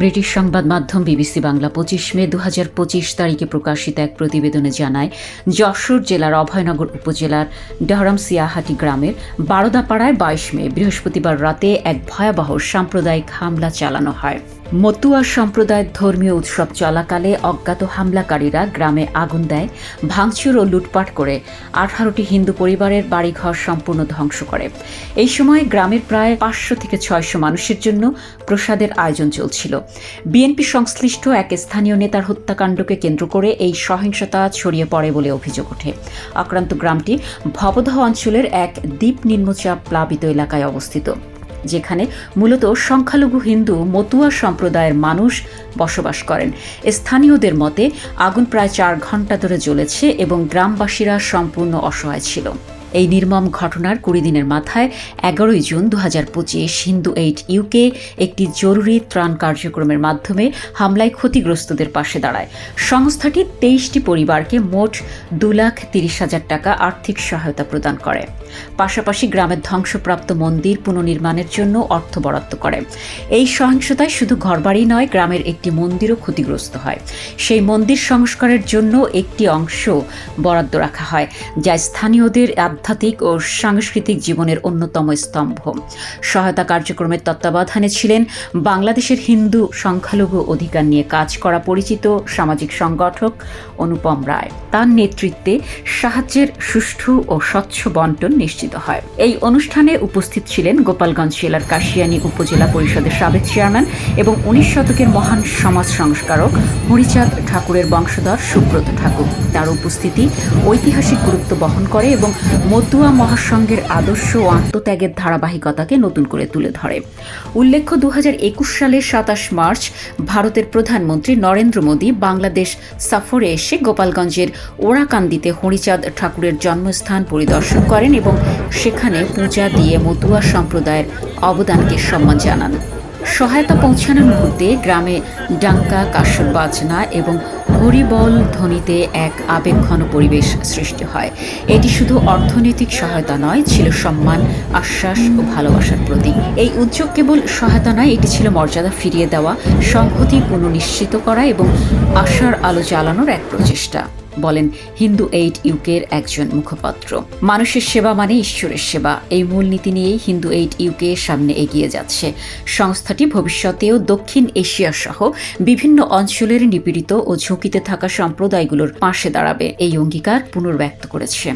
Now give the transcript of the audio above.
British সংবাদ মাধ্যম BBC Bangla পঁচিশ মে দু তারিখে প্রকাশিত এক প্রতিবেদনে জানায়, যশোর জেলার অভয়নগর উপজেলার ডহরম সিয়াহাটি গ্রামের বারোদাপাড়ায় বাইশ মে বৃহস্পতিবার রাতে এক ভয়াবহ সাম্প্রদায়িক হামলা চালানো হয়। মতুয়া সম্প্রদায়ের ধর্মীয় উৎসব চলাকালে অজ্ঞাত হামলাকারীরা গ্রামে আগুন দেয়, ভাঙচুর ও লুটপাট করে আঠারোটি হিন্দু পরিবারের বাড়িঘর সম্পূর্ণ ধ্বংস করে। এই সময় গ্রামের প্রায় পাঁচশো থেকে ছয়শো মানুষের জন্য প্রসাদের আয়োজন চলছিল। বিএনপি সংশ্লিষ্ট এক স্থানীয় নেতার হত্যাকাণ্ডকে কেন্দ্র করে এই সহিংসতা ছড়িয়ে পড়ে বলে অভিযোগ ওঠে। আক্রান্ত গ্রামটি ভবদহ অঞ্চলের এক দ্বীপ নিম্নচাপ প্লাবিত এলাকায় অবস্থিত। যেখানে মূলত সংখ্যালঘু হিন্দু মতুয়া সম্প্রদায়ের মানুষ বসবাস করেন। স্থানীয়দের মতে আগুন প্রায় চার ঘণ্টা ধরে জ্বলেছে এবং গ্রামবাসীরা সম্পূর্ণ অসহায় ছিল। এই নির্মম ঘটনার কুড়ি দিনের মাথায় এগারোই জুন দু হাজার পঁচিশ হিন্দু এইট ইউকে একটি জরুরি ত্রাণ কার্যক্রমের মাধ্যমে হামলায় ক্ষতিগ্রস্তদের পাশে দাঁড়ায়। সংস্থাটি তেইশটি পরিবারকে মোট দু লাখ তিরিশ হাজার টাকা আর্থিক সহায়তা প্রদান করে। পাশাপাশি গ্রামের ধ্বংসপ্রাপ্ত মন্দির পুনর্নির্মাণের জন্য অর্থ বরাদ্দ করে। এই সহিংসতায় শুধু ঘরবাড়ি নয়, গ্রামের একটি মন্দিরও ক্ষতিগ্রস্ত হয়। সেই মন্দির সংস্কারের জন্য একটি অংশ বরাদ্দ রাখা হয়, যা স্থানীয়দের আধ্যাত্মিক ও সাংস্কৃতিক জীবনের অন্যতম স্তম্ভ। সহায়তা কার্যক্রমের তত্ত্বাবধানে ছিলেন বাংলাদেশের হিন্দু সংখ্যালঘু অধিকার নিয়ে কাজ করা পরিচিত সামাজিক সংগঠক অনুপম রায়। তার নেতৃত্বে সাহায্যের সুষ্ঠু ও স্বচ্ছ বন্টন নিশ্চিত হয়। এই অনুষ্ঠানে উপস্থিত ছিলেন গোপালগঞ্জ জেলার কাশিয়ানী উপজেলা পরিষদের সাবেক চেয়ারম্যান এবং উনিশ শতকের মহান সমাজ সংস্কারক হরিচাঁদ ঠাকুরের বংশধর সুব্রত ঠাকুর। তার উপস্থিতি ঐতিহাসিক গুরুত্ব বহন করে এবং মতুয়া মহাসংঘের আদর্শ ও আত্মত্যাগের ধারাবাহিকতাকে নতুন করে তুলে ধরে। উল্লেখ্য দু হাজার একুশ সালের সাতাশ মার্চ ভারতের প্রধানমন্ত্রী নরেন্দ্র মোদী বাংলাদেশ সফরে এসে গোপালগঞ্জের ওরাকান্দিতে হরিচাঁদ ঠাকুরের জন্মস্থান পরিদর্শন করেন এবং সেখানে পূজা দিয়ে মতুয়া সম্প্রদায়ের অবদানকে সম্মান জানান। সহায়তা পৌঁছানোর মুহূর্তে গ্রামে ডাঙ্কা কাসর বাজনা এবং হরিবল ধ্বনিতে এক আবেগঘন পরিবেশ সৃষ্টি হয়। এটি শুধু অর্থনৈতিক সহায়তা নয়, ছিল সম্মান, আশ্বাস ও ভালোবাসার প্রতীক। এই উদ্যোগ কেবল সহায়তা নয়, এটি ছিল মর্যাদা ফিরিয়ে দেওয়া, সংহতি পুনঃনিশ্চিত করা এবং আশার আলো জ্বালানোর এক প্রচেষ্টা। বলেন, হিন্দু এইড ইউকের একজন মুখপাত্র। মানুষের সেবা মানে ঈশ্বরের সেবা। এই মূলনীতি নিয়েই হিন্দু এইড ইউকে সামনে এগিয়ে যাচ্ছে। সংস্থাটি ভবিষ্যতেও দক্ষিণ এশিয়া সহ বিভিন্ন অঞ্চলের নিপীড়িত ও ঝুঁকিতে থাকা সম্প্রদায়গুলোর পাশে দাঁড়াবে। এই অঙ্গীকার পুনর্ব্যক্ত করেছে।